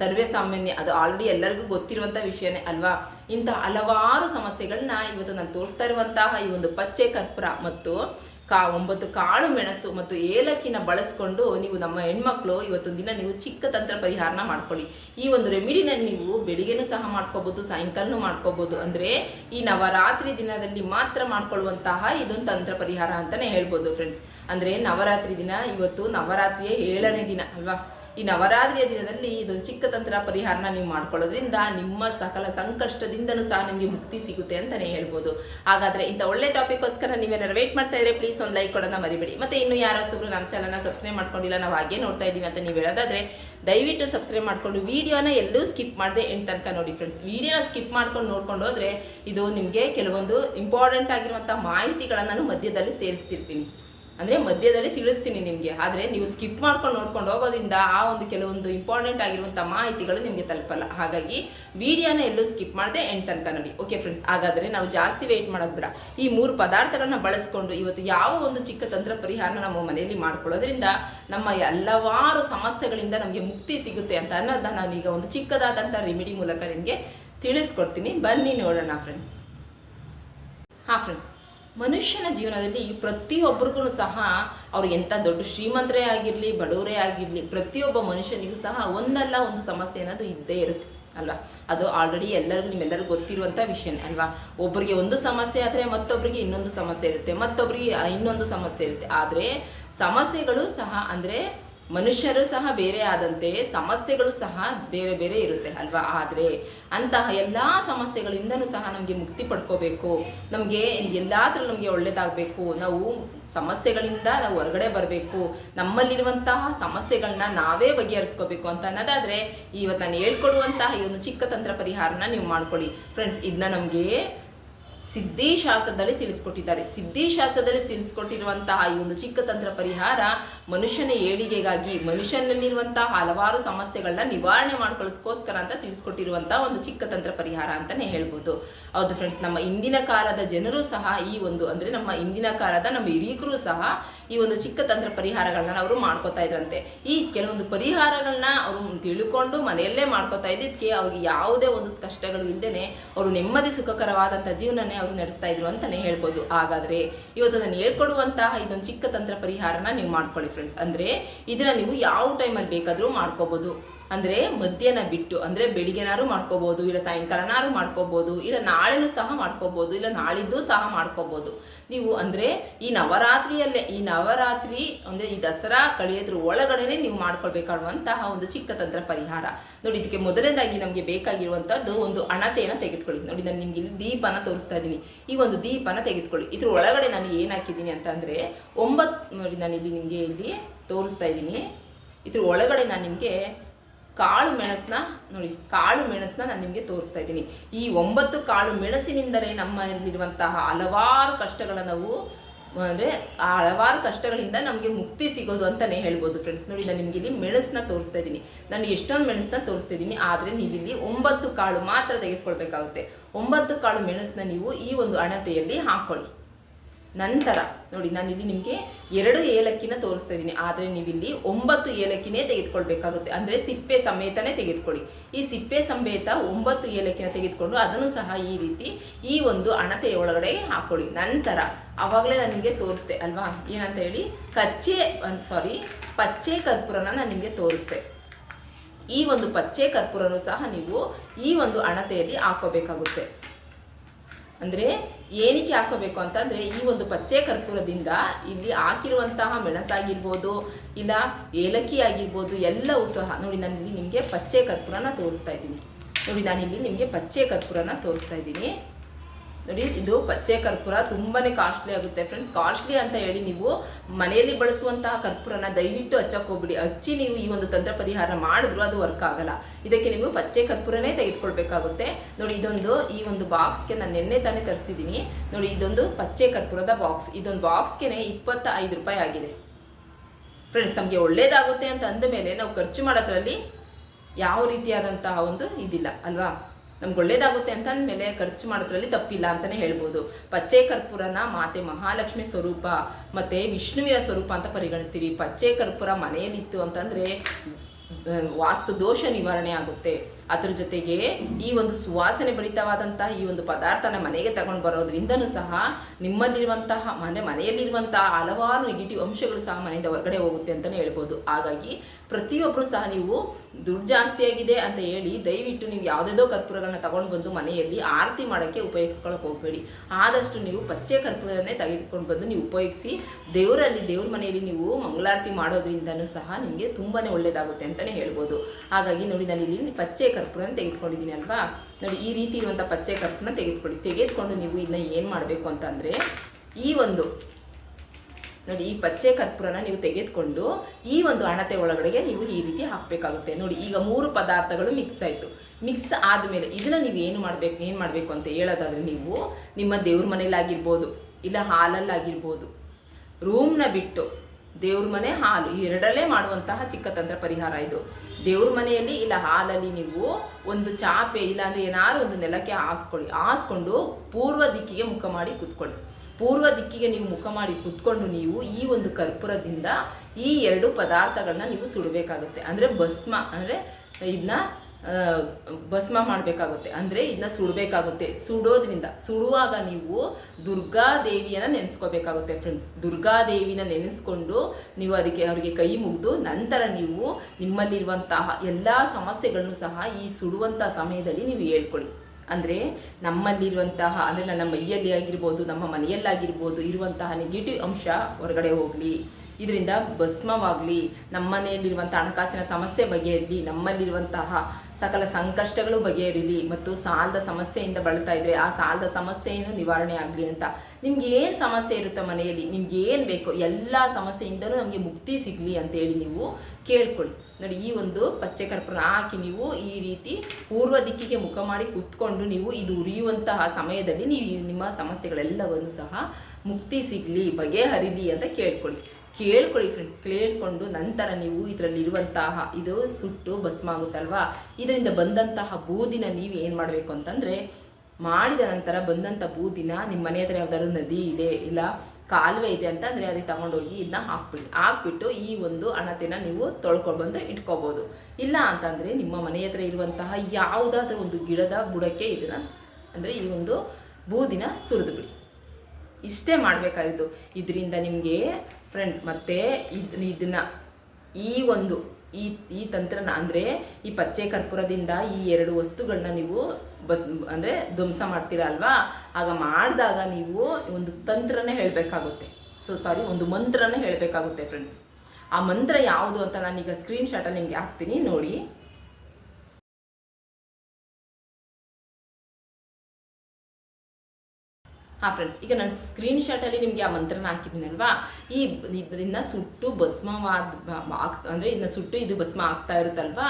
Speaker 1: ಸರ್ವೇ ಸಾಮಾನ್ಯ. ಅದು ಆಲ್ರೆಡಿ ಎಲ್ಲರಿಗೂ ಗೊತ್ತಿರುವಂಥ ವಿಷಯನೇ, ಅಲ್ವಾ? ಇಂಥ ಹಲವಾರು ಸಮಸ್ಯೆಗಳನ್ನ ಇವತ್ತು ನಾನು ತೋರಿಸ್ತಾ ಇರುವಂತಹ ಈ ಒಂದು ಪಚ್ಚೆ ಕರ್ಪೂರ ಮತ್ತು ಕಾ, ಒಂಬತ್ತು ಕಾಳು ಮೆಣಸು ಮತ್ತು ಏಲಕ್ಕಿನ ಬಳಸ್ಕೊಂಡು ನೀವು ನಮ್ಮ ಹೆಣ್ಮಕ್ಳು ಇವತ್ತು ದಿನ ನೀವು ಚಿಕ್ಕ ತಂತ್ರ ಪರಿಹಾರನ ಮಾಡ್ಕೊಳ್ಳಿ. ಈ ಒಂದು ರೆಮಿಡಿನ ನೀವು ಬೆಳಿಗ್ಗೆನೂ ಸಹ ಮಾಡ್ಕೋಬೋದು, ಸಾಯಂಕಾಲನೂ ಮಾಡ್ಕೋಬೋದು. ಅಂದರೆ ಈ ನವರಾತ್ರಿ ದಿನದಲ್ಲಿ ಮಾತ್ರ ಮಾಡ್ಕೊಳ್ಳುವಂತಹ ಇದೊಂದು ತಂತ್ರ ಪರಿಹಾರ ಅಂತಲೇ ಹೇಳ್ಬೋದು ಫ್ರೆಂಡ್ಸ್ ಅಂದರೆ ನವರಾತ್ರಿ ದಿನ ಇವತ್ತು ನವರಾತ್ರಿಯ ಏಳನೇ ದಿನ ಅಲ್ವಾ? ಈ ನವರಾತ್ರಿಯ ದಿನದಲ್ಲಿ ಇದೊಂದು ಚಿಕ್ಕ ತಂತ್ರ ಪರಿಹಾರನ ನೀವು ಮಾಡ್ಕೊಳ್ಳೋದ್ರಿಂದ ನಿಮ್ಮ ಸಕಲ ಸಂಕಷ್ಟದಿಂದಲೂ ಸಹ ನಿಮಗೆ ಮುಕ್ತಿ ಸಿಗುತ್ತೆ ಅಂತಲೇ ಹೇಳ್ಬೋದು. ಹಾಗಾದ್ರೆ ಇಂಥ ಒಳ್ಳೆ ಟಾಪಿಕ್ಗೋಸ್ಕರ ನೀವೇನಾರು ವೇಟ್ ಮಾಡ್ತಾ ಇದ್ರೆ ಪ್ಲೀಸ್ ಒಂದು ಲೈಕ್ ಕೊಡೋಣ ಮರಿಬೇಡಿ. ಮತ್ತೆ ಇನ್ನು ಯಾರು ಹೊಸಬ್ರು ನಮ್ಮ ಚಾನಲ್ನ ಸಬ್ಸ್ಕ್ರೈಬ್ ಮಾಡ್ಕೊಂಡಿಲ್ಲ, ನಾವು ಹಾಗೆ ನೋಡ್ತಾ ಇದ್ದೀವಿ ಅಂತ ನೀವು ಹೇಳೋದಾದ್ರೆ ದಯವಿಟ್ಟು ಸಬ್ಸ್ಕ್ರೈಬ್ ಮಾಡ್ಕೊಂಡು ವೀಡಿಯೋನ ಎಲ್ಲೂ ಸ್ಕಿಪ್ ಮಾಡದೆ ಎಂಡ್ ತನಕ ನೋಡಿ ಫ್ರೆಂಡ್ಸ್ ವೀಡಿಯೋನ ಸ್ಕಿಪ್ ಮಾಡ್ಕೊಂಡು ನೋಡ್ಕೊಂಡು ಹೋದ್ರೆ ಇದು ನಿಮಗೆ ಕೆಲವೊಂದು ಇಂಪಾರ್ಟೆಂಟ್ ಆಗಿರುವಂಥ ಮಾಹಿತಿಗಳನ್ನು ನಾನು ಮಧ್ಯದಲ್ಲಿ ಸೇರಿಸ್ತಿರ್ತೀನಿ. ಅಂದರೆ ಮಧ್ಯದಲ್ಲಿ ತಿಳಿಸ್ತೀನಿ ನಿಮಗೆ. ಆದರೆ ನೀವು ಸ್ಕಿಪ್ ಮಾಡ್ಕೊಂಡು ನೋಡ್ಕೊಂಡು ಹೋಗೋದ್ರಿಂದ ಆ ಒಂದು ಕೆಲವೊಂದು ಇಂಪಾರ್ಟೆಂಟ್ ಆಗಿರುವಂಥ ಮಾಹಿತಿಗಳು ನಿಮಗೆ ತಲುಪಲ್ಲ. ಹಾಗಾಗಿ ವಿಡಿಯೋನ ಎಲ್ಲೂ ಸ್ಕಿಪ್ ಮಾಡದೆ ಎಂಡ್ ತನಕ ನೋಡಿ. ಓಕೆ ಫ್ರೆಂಡ್ಸ್ ಹಾಗಾದರೆ ನಾವು ಜಾಸ್ತಿ ವೆಯ್ಟ್ ಮಾಡೋದು ಬೇಡ. ಈ ಮೂರು ಪದಾರ್ಥಗಳನ್ನ ಬಳಸ್ಕೊಂಡು ಇವತ್ತು ಯಾವ ಒಂದು ಚಿಕ್ಕ ತಂತ್ರ ಪರಿಹಾರನ ನಮ್ಮ ಮನೆಯಲ್ಲಿ ಮಾಡ್ಕೊಳ್ಳೋದ್ರಿಂದ ನಮ್ಮ ಹಲವಾರು ಸಮಸ್ಯೆಗಳಿಂದ ನಮಗೆ ಮುಕ್ತಿ ಸಿಗುತ್ತೆ ಅಂತ ಅನ್ನೋದನ್ನ ನಾನು ಈಗ ಒಂದು ಚಿಕ್ಕದಾದಂಥ ರೆಮಿಡಿ ಮೂಲಕ ನಿಮಗೆ ತಿಳಿಸ್ಕೊಡ್ತೀನಿ. ಬನ್ನಿ ನೋಡೋಣ ಫ್ರೆಂಡ್ಸ್ ಹಾಂ ಫ್ರೆಂಡ್ಸ್ ಮನುಷ್ಯನ ಜೀವನದಲ್ಲಿ ಪ್ರತಿಯೊಬ್ಬರಿಗೂ ಸಹ ಅವ್ರು ಎಂಥ ದೊಡ್ಡ ಶ್ರೀಮಂತರೇ ಆಗಿರಲಿ, ಬಡವರೇ ಆಗಿರಲಿ, ಪ್ರತಿಯೊಬ್ಬ ಮನುಷ್ಯನಿಗೂ ಸಹ ಒಂದಲ್ಲ ಒಂದು ಸಮಸ್ಯೆ ಅನ್ನೋದು ಇದ್ದೇ ಇರುತ್ತೆ, ಅಲ್ವಾ? ಅದು ಆಲ್ರೆಡಿ ಎಲ್ಲರಿಗೂ, ನಿಮ್ಮೆಲ್ಲರಿಗೂ ಗೊತ್ತಿರುವಂಥ ವಿಷಯನೇ ಅಲ್ವಾ? ಒಬ್ಬರಿಗೆ ಒಂದು ಸಮಸ್ಯೆ ಆದರೆ ಮತ್ತೊಬ್ಬರಿಗೆ ಇನ್ನೊಂದು ಸಮಸ್ಯೆ ಇರುತ್ತೆ ಮತ್ತೊಬ್ಬರಿಗೆ ಇನ್ನೊಂದು ಸಮಸ್ಯೆ ಇರುತ್ತೆ. ಆದರೆ ಸಮಸ್ಯೆಗಳು ಸಹ ಅಂದರೆ ಮನುಷ್ಯರು ಸಹ ಬೇರೆ ಆದಂತೆ ಸಮಸ್ಯೆಗಳು ಸಹ ಬೇರೆ ಬೇರೆ ಇರುತ್ತೆ ಅಲ್ವಾ? ಆದರೆ ಅಂತಹ ಎಲ್ಲ ಸಮಸ್ಯೆಗಳಿಂದನೂ ಸಹ ನಮಗೆ ಮುಕ್ತಿ ಪಡ್ಕೋಬೇಕು. ನಮಗೆ ಎಲ್ಲಾದ್ರೂ ನಮಗೆ ಒಳ್ಳೆಯದಾಗಬೇಕು ನಾವು ಸಮಸ್ಯೆಗಳಿಂದ ನಾವು ಹೊರಗಡೆ ಬರಬೇಕು. ನಮ್ಮಲ್ಲಿರುವಂತಹ ಸಮಸ್ಯೆಗಳನ್ನ ನಾವೇ ಬಗೆಹರಿಸ್ಕೋಬೇಕು ಅಂತ ಅನ್ನೋದಾದರೆ ಇವತ್ತು ನಾನು ಹೇಳ್ಕೊಡುವಂತಹ ಈ ಒಂದು ಚಿಕ್ಕ ತಂತ್ರ ಪರಿಹಾರನ ನೀವು ಮಾಡ್ಕೊಳ್ಳಿ. ಫ್ರೆಂಡ್ಸ್ ಇದನ್ನ ನಮಗೆ ಸಿದ್ಧಿಶಾಸ್ತ್ರದಲ್ಲಿ ತಿಳಿಸ್ಕೊಟ್ಟಿದ್ದಾರೆ. ಸಿದ್ಧಿಶಾಸ್ತ್ರದಲ್ಲಿ ತಿಳಿಸ್ಕೊಟ್ಟಿರುವಂತಹ ಈ ಒಂದು ಚಿಕ್ಕ ತಂತ್ರ ಪರಿಹಾರ ಮನುಷ್ಯನ ಏಳಿಗೆಗಾಗಿ, ಮನುಷ್ಯನಲ್ಲಿರುವಂತಹ ಹಲವಾರು ಸಮಸ್ಯೆಗಳನ್ನ ನಿವಾರಣೆ ಮಾಡ್ಕೊಳ್ಳೋದಕ್ಕೋಸ್ಕರ ಅಂತ ತಿಳಿಸ್ಕೊಟ್ಟಿರುವಂತಹ ಒಂದು ಚಿಕ್ಕ ತಂತ್ರ ಪರಿಹಾರ ಅಂತಾನೆ ಹೇಳ್ಬೋದು. ಹೌದು ಫ್ರೆಂಡ್ಸ್ ನಮ್ಮ ಇಂದಿನ ಕಾಲದ ಜನರು ಸಹ ಈ ಒಂದು ಅಂದ್ರೆ ನಮ್ಮ ಇಂದಿನ ಕಾಲದ ನಮ್ಮ ಹಿರಿಯಕರು ಸಹ ಈ ಒಂದು ಚಿಕ್ಕ ತಂತ್ರ ಪರಿಹಾರಗಳನ್ನ ಅವರು ಮಾಡ್ಕೋತಾ ಇದ್ರಂತೆ. ಈ ಕೆಲವೊಂದು ಪರಿಹಾರಗಳನ್ನ ಅವರು ತಿಳ್ಕೊಂಡು ಮನೆಯಲ್ಲೇ ಮಾಡ್ಕೋತಾ ಇದ್ದಕ್ಕೆ ಅವ್ರಿಗೆ ಯಾವುದೇ ಒಂದು ಕಷ್ಟಗಳು ಇಲ್ಲದೆ ಅವರು ನೆಮ್ಮದಿ ಸುಖಕರವಾದಂಥ ಜೀವನನೇ ಅವರು ನಡೆಸ್ತಾ ಇದ್ರು ಅಂತಾನೆ ಹೇಳ್ಬೋದು. ಹಾಗಾದ್ರೆ ಇವತ್ತು ನಾನು ಹೇಳ್ಕೊಡುವಂತಹ ಇದೊಂದು ಚಿಕ್ಕ ತಂತ್ರ ಪರಿಹಾರನ ನೀವು ಮಾಡ್ಕೊಳ್ಳಿ ಫ್ರೆಂಡ್ಸ್ ಅಂದ್ರೆ ಇದನ್ನ ನೀವು ಯಾವ ಟೈಮಲ್ಲಿ ಬೇಕಾದರೂ ಮಾಡ್ಕೋಬಹುದು ಅಂದರೆ ಮಧ್ಯಾಹ್ನ ಬಿಟ್ಟು, ಅಂದರೆ ಬೆಳಿಗ್ಗೆನಾರು ಮಾಡ್ಕೋಬೋದು, ಇಲ್ಲ ಸಾಯಂಕಾಲನಾರು ಮಾಡ್ಕೋಬೋದು, ಇಲ್ಲ ನಾಳೆನೂ ಸಹ ಮಾಡ್ಕೋಬೋದು, ಇಲ್ಲ ನಾಳಿದ್ದು ಸಹ ಮಾಡ್ಕೋಬೋದು. ನೀವು ಅಂದರೆ ಈ ನವರಾತ್ರಿಯಲ್ಲೇ, ಈ ನವರಾತ್ರಿ ಅಂದರೆ ಈ ದಸರಾ ಕಳೆಯೋದ್ರ ಒಳಗಡೆನೆ ನೀವು ಮಾಡ್ಕೊಳ್ಬೇಕಾಗುವಂತಹ ಒಂದು ಚಿಕ್ಕ ತಂತ್ರ ಪರಿಹಾರ. ನೋಡಿ, ಇದಕ್ಕೆ ಮೊದಲನೇದಾಗಿ ನಮಗೆ ಬೇಕಾಗಿರುವಂಥದ್ದು ಒಂದು ಅಣತೆಯನ್ನು ತೆಗೆದುಕೊಳ್ಳಿ. ನೋಡಿ, ನಾನು ನಿಮಗೆ ಇಲ್ಲಿ ದೀಪನ ತೋರಿಸ್ತಾ ಇದ್ದೀನಿ. ಈ ಒಂದು ದೀಪನ ತೆಗೆದುಕೊಳ್ಳಿ. ಇದ್ರ ಒಳಗಡೆ ನಾನು ಏನು ಹಾಕಿದ್ದೀನಿ ಅಂತ ಅಂದರೆ ಒಂಬತ್ತು ನೋಡಿ ನಾನು ಇಲ್ಲಿ ನಿಮಗೆ ಇಲ್ಲಿ ತೋರಿಸ್ತಾ ಇದ್ದೀನಿ. ಇದ್ರ ಒಳಗಡೆ ನಾನು ನಿಮಗೆ ಕಾಳು ಮೆಣಸನ್ನ ನೋಡಿ, ಕಾಳು ಮೆಣಸನ್ನ ನಾನು ನಿಮಗೆ ತೋರಿಸ್ತಾ ಇದ್ದೀನಿ. ಈ ಒಂಬತ್ತು ಕಾಳು ಮೆಣಸಿನಿಂದಲೇ ನಮ್ಮಲ್ಲಿರುವಂತಹ ಹಲವಾರು ಕಷ್ಟಗಳ ನಾವು, ಅಂದರೆ ಆ ಹಲವಾರು ಕಷ್ಟಗಳಿಂದ ನಮಗೆ ಮುಕ್ತಿ ಸಿಗೋದು ಅಂತಲೇ ಹೇಳ್ಬೋದು ಫ್ರೆಂಡ್ಸ್ ನೋಡಿ, ನಾನು ನಿಮಗೆ ಇಲ್ಲಿ ಮೆಣಸನ್ನ ತೋರಿಸ್ತಾ ಇದ್ದೀನಿ. ನಾನು ಎಷ್ಟೊಂದು ಮೆಣಸನ್ನ ತೋರಿಸ್ತಾ ಇದ್ದೀನಿ, ಆದರೆ ನೀವಿಲ್ಲಿ ಒಂಬತ್ತು ಕಾಳು ಮಾತ್ರ ತೆಗೆದುಕೊಳ್ಬೇಕಾಗುತ್ತೆ. ಒಂಬತ್ತು ಕಾಳು ಮೆಣಸನ್ನ ನೀವು ಈ ಒಂದು ಅಣತೆಯಲ್ಲಿ ಹಾಕ್ಕೊಳ್ಳಿ ನಂತರ ನೋಡಿ ನಾನು ಇಲ್ಲಿ ನಿಮಗೆ ಎರಡು ಏಲಕ್ಕಿನ ತೋರಿಸ್ತಾ ಇದ್ದೀನಿ. ಆದರೆ ನೀವಿಲ್ಲಿ ಒಂಬತ್ತು ಏಲಕ್ಕಿನೇ ತೆಗೆದುಕೊಳ್ಬೇಕಾಗುತ್ತೆ. ಅಂದರೆ ಸಿಪ್ಪೆ ಸಮೇತನೇ ತೆಗೆದುಕೊಳ್ಳಿ. ಈ ಸಿಪ್ಪೆ ಸಮೇತ ಒಂಬತ್ತು ಏಲಕ್ಕಿನ ತೆಗೆದುಕೊಂಡು ಅದನ್ನು ಸಹ ಈ ರೀತಿ ಈ ಒಂದು ಅಣತೆಯ ಒಳಗಡೆ ಹಾಕೊಳ್ಳಿ. ನಂತರ ಆವಾಗಲೇ ನಾನು ನಿಮಗೆ ತೋರಿಸ್ದೆ ಅಲ್ವಾ? ಏನಂತ ಹೇಳಿ, ಕಚ್ಚೆ ಸಾರಿ ಪಚ್ಚೆ ಕರ್ಪೂರನ ನಾನು ನಿಮಗೆ ತೋರಿಸ್ದೆ ಈ ಒಂದು ಪಚ್ಚೆ ಕರ್ಪೂರನು ಸಹ ನೀವು ಈ ಒಂದು ಅಣತೆಯಲ್ಲಿ ಹಾಕೋಬೇಕಾಗುತ್ತೆ. ಅಂದರೆ ಏನಕ್ಕೆ ಹಾಕೋಬೇಕು ಅಂತಂದರೆ ಈ ಒಂದು ಪಚ್ಚೆ ಕರ್ಪೂರದಿಂದ ಇಲ್ಲಿ ಹಾಕಿರುವಂತಹ ಮೆಣಸಾಗಿರ್ಬೋದು, ಇಲ್ಲ ಏಲಕ್ಕಿ ಆಗಿರ್ಬೋದು, ಎಲ್ಲವೂ ಸಹ. ನೋಡಿ, ನಾನು ಇಲ್ಲಿ ನಿಮಗೆ ಪಚ್ಚೆ ಕರ್ಪೂರನ ತೋರಿಸ್ತಾ ಇದ್ದೀನಿ. ನೋಡಿ, ನಾನಿಲ್ಲಿ ನಿಮಗೆ ಪಚ್ಚೆ ಕರ್ಪೂರನ ತೋರಿಸ್ತಾ ಇದ್ದೀನಿ. ನೋಡಿ, ಇದು ಪಚ್ಚೆ ಕರ್ಪೂರ ತುಂಬಾ ಕಾಸ್ಟ್ಲಿ ಆಗುತ್ತೆ. ಫ್ರೆಂಡ್ಸ್ ಕಾಸ್ಟ್ಲಿ ಅಂತ ಹೇಳಿ ನೀವು ಮನೆಯಲ್ಲಿ ಬಳಸುವಂತಹ ಕರ್ಪೂರನ ದಯವಿಟ್ಟು ಹಚ್ಚಕ್ಕೆ ಹೋಗ್ಬಿಡಿ. ಹಚ್ಚಿ ನೀವು ಈ ಒಂದು ತಂತ್ರ ಪರಿಹಾರ ಮಾಡಿದ್ರು ಅದು ವರ್ಕ್ ಆಗಲ್ಲ. ಇದಕ್ಕೆ ನೀವು ಪಚ್ಚೆ ಕರ್ಪೂರನೇ ತೆಗೆದುಕೊಳ್ಬೇಕಾಗುತ್ತೆ. ನೋಡಿ, ಇದೊಂದು ಈ ಒಂದು ಬಾಕ್ಸ್ಗೆ ನಾನು ನಿನ್ನೆ ತಾನೇ ತರಿಸ್ತಿದ್ದೀನಿ ನೋಡಿ, ಇದೊಂದು ಪಚ್ಚೆ ಕರ್ಪೂರದ ಬಾಕ್ಸ್ ಇದೊಂದು ಬಾಕ್ಸ್ಗೆ ಇಪ್ಪತ್ತ ಐದು ರೂಪಾಯಿ ಆಗಿದೆ. ಫ್ರೆಂಡ್ಸ್ ನಮಗೆ ಒಳ್ಳೇದಾಗುತ್ತೆ ಅಂತ ಅಂದ ಮೇಲೆ ನಾವು ಖರ್ಚು ಮಾಡೋದ್ರಲ್ಲಿ ಯಾವ ರೀತಿಯಾದಂತಹ ಒಂದು ಇದಿಲ್ಲ, ಅಲ್ವಾ? ನಮ್ಗೆ ಒಳ್ಳೇದಾಗುತ್ತೆ ಅಂತ ಅಂದಮೇಲೆ ಖರ್ಚು ಮಾಡೋದ್ರಲ್ಲಿ ತಪ್ಪಿಲ್ಲ ಅಂತಲೇ ಹೇಳ್ಬೋದು. ಪಚ್ಚೆ ಕರ್ಪೂರನ ಮಾತೆ ಮಹಾಲಕ್ಷ್ಮಿ ಸ್ವರೂಪ, ಮತ್ತು ವಿಷ್ಣುವಿನ ಸ್ವರೂಪ ಅಂತ ಪರಿಗಣಿಸ್ತೀವಿ. ಪಚ್ಚೆ ಕರ್ಪೂರ ಮನೆಯಲ್ಲಿತ್ತು ಅಂತಂದರೆ ವಾಸ್ತು ದೋಷ ನಿವಾರಣೆ ಆಗುತ್ತೆ. ಅದ್ರ ಜೊತೆಗೆ ಈ ಒಂದು ಸುವಾಸನೆ ಭರಿತವಾದಂತಹ ಈ ಒಂದು ಪದಾರ್ಥನ ಮನೆಗೆ ತಗೊಂಡು ಬರೋದ್ರಿಂದನೂ ಸಹ ನಿಮ್ಮಲ್ಲಿರುವಂತಹ, ಮನೆ ಮನೆಯಲ್ಲಿರುವಂತಹ ಹಲವಾರು ನೆಗೆಟಿವ್ ಅಂಶಗಳು ಸಹ ಮನೆಯಿಂದ ಹೊರಗಡೆ ಹೋಗುತ್ತೆ ಅಂತಲೇ ಹೇಳ್ಬೋದು. ಹಾಗಾಗಿ ಪ್ರತಿಯೊಬ್ಬರು ಸಹ ನೀವು ದುಡ್ಡು ಜಾಸ್ತಿ ಆಗಿದೆ ಅಂತ ಹೇಳಿ ದಯವಿಟ್ಟು ನೀವು ಯಾವುದೇದೋ ಕರ್ಪೂರಗಳನ್ನ ತಗೊಂಡು ಬಂದು ಮನೆಯಲ್ಲಿ ಆರತಿ ಮಾಡೋಕ್ಕೆ ಉಪಯೋಗಿಸ್ಕೊಳಕ್ಕೆ ಹೋಗಬೇಡಿ. ಆದಷ್ಟು ನೀವು ಪಚ್ಚೆ ಕರ್ಪೂರನೇ ತೆಗೆದುಕೊಂಡು ಬಂದು ನೀವು ಉಪಯೋಗಿಸಿ ದೇವರಲ್ಲಿ ದೇವ್ರ ಮನೆಯಲ್ಲಿ ನೀವು ಮಂಗಳಾರತಿ ಮಾಡೋದ್ರಿಂದನೂ ಸಹ ನಿಮಗೆ ತುಂಬಾ ಒಳ್ಳೆಯದಾಗುತ್ತೆ ಅಂತಲೇ ಹೇಳ್ಬೋದು. ಹಾಗಾಗಿ ನೋಡಿ ನಾನು ಇಲ್ಲಿ ಪಚ್ಚೆ ಕರ್ಪೂರನ ತೆಗೆದುಕೊಂಡಿದ್ದೀನಿ ಅಲ್ವಾ? ನೋಡಿ ಈ ರೀತಿ ಇರುವಂಥ ಪಚ್ಚೆ ಕರ್ಪೂರನ ತೆಗೆದುಕೊಳ್ಳಿ. ತೆಗೆದುಕೊಂಡು ನೀವು ಇದನ್ನ ಏನು ಮಾಡಬೇಕು ಅಂತಂದರೆ ಈ ಒಂದು ನೋಡಿ, ಈ ಪಚ್ಚೆ ಕರ್ಪೂರನ ನೀವು ತೆಗೆದುಕೊಂಡು ಈ ಒಂದು ಹಣತೆ ಒಳಗಡೆಗೆ ನೀವು ಈ ರೀತಿ ಹಾಕಬೇಕಾಗುತ್ತೆ. ನೋಡಿ, ಈಗ ಮೂರು ಪದಾರ್ಥಗಳು ಮಿಕ್ಸ್ ಆಯಿತು. ಮಿಕ್ಸ್ ಆದಮೇಲೆ ಇದನ್ನು ನೀವು ಏನು ಮಾಡಬೇಕು ಏನು ಮಾಡಬೇಕು ಅಂತ ಹೇಳೋದಾದರೆ ನೀವು ನಿಮ್ಮ ದೇವ್ರ ಮನೇಲಾಗಿರ್ಬೋದು, ಇಲ್ಲ ಹಾಲಲ್ಲಾಗಿರ್ಬೋದು ರೂಮ್ನ ಬಿಟ್ಟು ದೇವ್ರ ಮನೆ ಹಾಲು ಎರಡಲ್ಲೇ ಮಾಡುವಂತಹ ಚಿಕ್ಕ ತಂತ್ರ ಪರಿಹಾರ ಇದು. ದೇವ್ರ ಮನೆಯಲ್ಲಿ ಇಲ್ಲ ಹಾಲಲ್ಲಿ ನೀವು ಒಂದು ಚಾಪೆ ಇಲ್ಲಾಂದರೆ ಏನಾದ್ರು ಒಂದು ನೆಲಕ್ಕೆ ಹಾಸ್ಕೊಳ್ಳಿ. ಹಾಸ್ಕೊಂಡು ಪೂರ್ವ ದಿಕ್ಕಿಗೆ ಮುಖ ಮಾಡಿ ಕೂತ್ಕೊಳ್ಳಿ. ಪೂರ್ವ ದಿಕ್ಕಿಗೆ ನೀವು ಮುಖ ಮಾಡಿ ಕುತ್ಕೊಂಡು ನೀವು ಈ ಒಂದು ಕರ್ಪೂರದಿಂದ ಈ ಎರಡು ಪದಾರ್ಥಗಳನ್ನ ನೀವು ಸುಡಬೇಕಾಗುತ್ತೆ. ಅಂದರೆ ಭಸ್ಮ, ಅಂದರೆ ಇದನ್ನ ಭಸ್ಮ ಮಾಡಬೇಕಾಗುತ್ತೆ. ಅಂದರೆ ಇದನ್ನ ಸುಡಬೇಕಾಗುತ್ತೆ. ಸುಡೋದ್ರಿಂದ, ಸುಡುವಾಗ ನೀವು ದುರ್ಗಾದೇವಿಯನ್ನು ನೆನೆಸ್ಕೋಬೇಕಾಗುತ್ತೆ ಫ್ರೆಂಡ್ಸ್ ದುರ್ಗಾದೇವಿನ ನೆನೆಸ್ಕೊಂಡು ನೀವು ಅದಕ್ಕೆ ಅವರಿಗೆ ಕೈ ಮುಗಿದು ನಂತರ ನೀವು ನಿಮ್ಮಲ್ಲಿರುವಂತಹ ಎಲ್ಲ ಸಮಸ್ಯೆಗಳನ್ನು ಸಹ ಈ ಸುಡುವಂಥ ಸಮಯದಲ್ಲಿ ನೀವು ಹೇಳ್ಕೊಳ್ಳಿ. ಅಂದರೆ ನಮ್ಮಲ್ಲಿರುವಂತಹ, ಅಂದರೆ ನನ್ನ ಮೈಯಲ್ಲಿ ಆಗಿರ್ಬೋದು, ನಮ್ಮ ಮನೆಯಲ್ಲಾಗಿರ್ಬೋದು, ಇರುವಂತಹ ನೆಗೆಟಿವ್ ಅಂಶ ಹೊರಗಡೆ ಹೋಗಲಿ. ಇದರಿಂದ ಭಸ್ಮವಾಗಲಿ. ನಮ್ಮ ಮನೆಯಲ್ಲಿರುವಂಥ ಹಣಕಾಸಿನ ಸಮಸ್ಯೆ ಬಗೆಯಲ್ಲಿ ನಮ್ಮಲ್ಲಿರುವಂತಹ ಸಕಲ ಸಂಕಷ್ಟಗಳು ಬಗೆಹರಿಲಿ. ಮತ್ತು ಸಾಲದ ಸಮಸ್ಯೆಯಿಂದ ಬಳಲ್ತಾ ಇದ್ರೆ ಆ ಸಾಲದ ಸಮಸ್ಯೆಯನ್ನು ನಿವಾರಣೆ ಆಗಲಿ ಅಂತ. ನಿಮ್ಗೆ ಏನು ಸಮಸ್ಯೆ ಇರುತ್ತೋ ಮನೆಯಲ್ಲಿ, ನಿಮ್ಗೆ ಏನು ಬೇಕೋ, ಎಲ್ಲ ಸಮಸ್ಯೆಯಿಂದಲೂ ನಮಗೆ ಮುಕ್ತಿ ಸಿಗಲಿ ಅಂತೇಳಿ ನೀವು ಕೇಳ್ಕೊಳ್ಳಿ. ನೋಡಿ, ಈ ಒಂದು ಪಚ್ಚೆ ಕರ್ಪೂರ ಹಾಕಿ ನೀವು ಈ ರೀತಿ ಪೂರ್ವ ದಿಕ್ಕಿಗೆ ಮುಖ ಮಾಡಿ ಕೂತ್ಕೊಂಡು ನೀವು ಇದು ಉರಿಯುವಂತಹ ಸಮಯದಲ್ಲಿ ನೀವು ನಿಮ್ಮ ಸಮಸ್ಯೆಗಳೆಲ್ಲವನ್ನು ಸಹ ಮುಕ್ತಿ ಸಿಗಲಿ, ಬಗೆಹರಿಲಿ ಅಂತ ಕೇಳ್ಕೊಳ್ಳಿ. ಕೇಳ್ಕೊಳ್ಳಿ ಫ್ರೆಂಡ್ಸ್ ಕೇಳ್ಕೊಂಡು ನಂತರ ನೀವು ಇದರಲ್ಲಿರುವಂತಹ ಇದು ಸುಟ್ಟು, ಭಸ್ಮ ಆಗುತ್ತಲ್ವಾ? ಇದರಿಂದ ಬಂದಂತಹ ಬೂದಿನ ನೀವು ಏನು ಮಾಡಬೇಕು ಅಂತಂದರೆ, ಮಾಡಿದ ನಂತರ ಬಂದಂಥ ಬೂದಿನ ನಿಮ್ಮ ಮನೆ ಹತ್ರ ಯಾವ್ದಾದ್ರು ನದಿ ಇದೆ, ಇಲ್ಲ ಕಾಲುವೆ ಇದೆ ಅಂತ ಅಂದರೆ ಅದಕ್ಕೆ ತಗೊಂಡೋಗಿ ಇದನ್ನ ಹಾಕ್ಬಿಡಿ. ಹಾಕ್ಬಿಟ್ಟು ಈ ಒಂದು ಹಣತೆನ ನೀವು ತೊಳ್ಕೊಬಂದು ಇಟ್ಕೋಬೋದು. ಇಲ್ಲ ಅಂತಂದರೆ ನಿಮ್ಮ ಮನೆ ಹತ್ರ ಇರುವಂತಹ ಯಾವುದಾದ್ರೂ ಒಂದು ಗಿಡದ ಬುಡಕ್ಕೆ ಇದನ್ನು ಅಂದರೆ ಈ ಒಂದು ಬೂದಿನ ಸುರಿದು ಬಿಡಿ. ಇಷ್ಟೇ ಮಾಡಬೇಕಾಗಿತ್ತು ಇದರಿಂದ ನಿಮಗೆ ಫ್ರೆಂಡ್ಸ್ ಮತ್ತೆ ಇದನ್ನು ಈ ಒಂದು ಈ ಈ ತಂತ್ರನ ಅಂದರೆ ಈ ಪಚ್ಚೆ ಕರ್ಪೂರದಿಂದ ಈ ಎರಡು ವಸ್ತುಗಳನ್ನ ನೀವು ಬಸ್, ಅಂದರೆ ಧ್ವಂಸ ಮಾಡ್ತೀರ ಅಲ್ವಾ? ಆಗ ಮಾಡಿದಾಗ ನೀವು ಒಂದು ತಂತ್ರನೇ ಹೇಳಬೇಕಾಗುತ್ತೆ. ಸೊ ಸಾರಿ ಒಂದು ಮಂತ್ರನೇ ಹೇಳಬೇಕಾಗುತ್ತೆ ಫ್ರೆಂಡ್ಸ್ ಆ ಮಂತ್ರ ಯಾವುದು ಅಂತ ನಾನೀಗ ಸ್ಕ್ರೀನ್ ಶಾಟಲ್ಲಿ ನಿಮಗೆ ಹಾಕ್ತೀನಿ, ನೋಡಿ. ಹಾಂ ಫ್ರೆಂಡ್ಸ್ ಈಗ ನಾನು ಸ್ಕ್ರೀನ್ ಶಾಟಲ್ಲಿ ನಿಮಗೆ ಆ ಮಂತ್ರನ ಹಾಕಿದ್ದೀನಲ್ವಾ? ಈ ಇದರಿಂದ ಸುಟ್ಟು ಭಸ್ಮವಾದ ಅಂದರೆ ಇದನ್ನ ಸುಟ್ಟು ಇದು ಭಸ್ಮ ಆಗ್ತಾ ಇರುತ್ತಲ್ವಾ?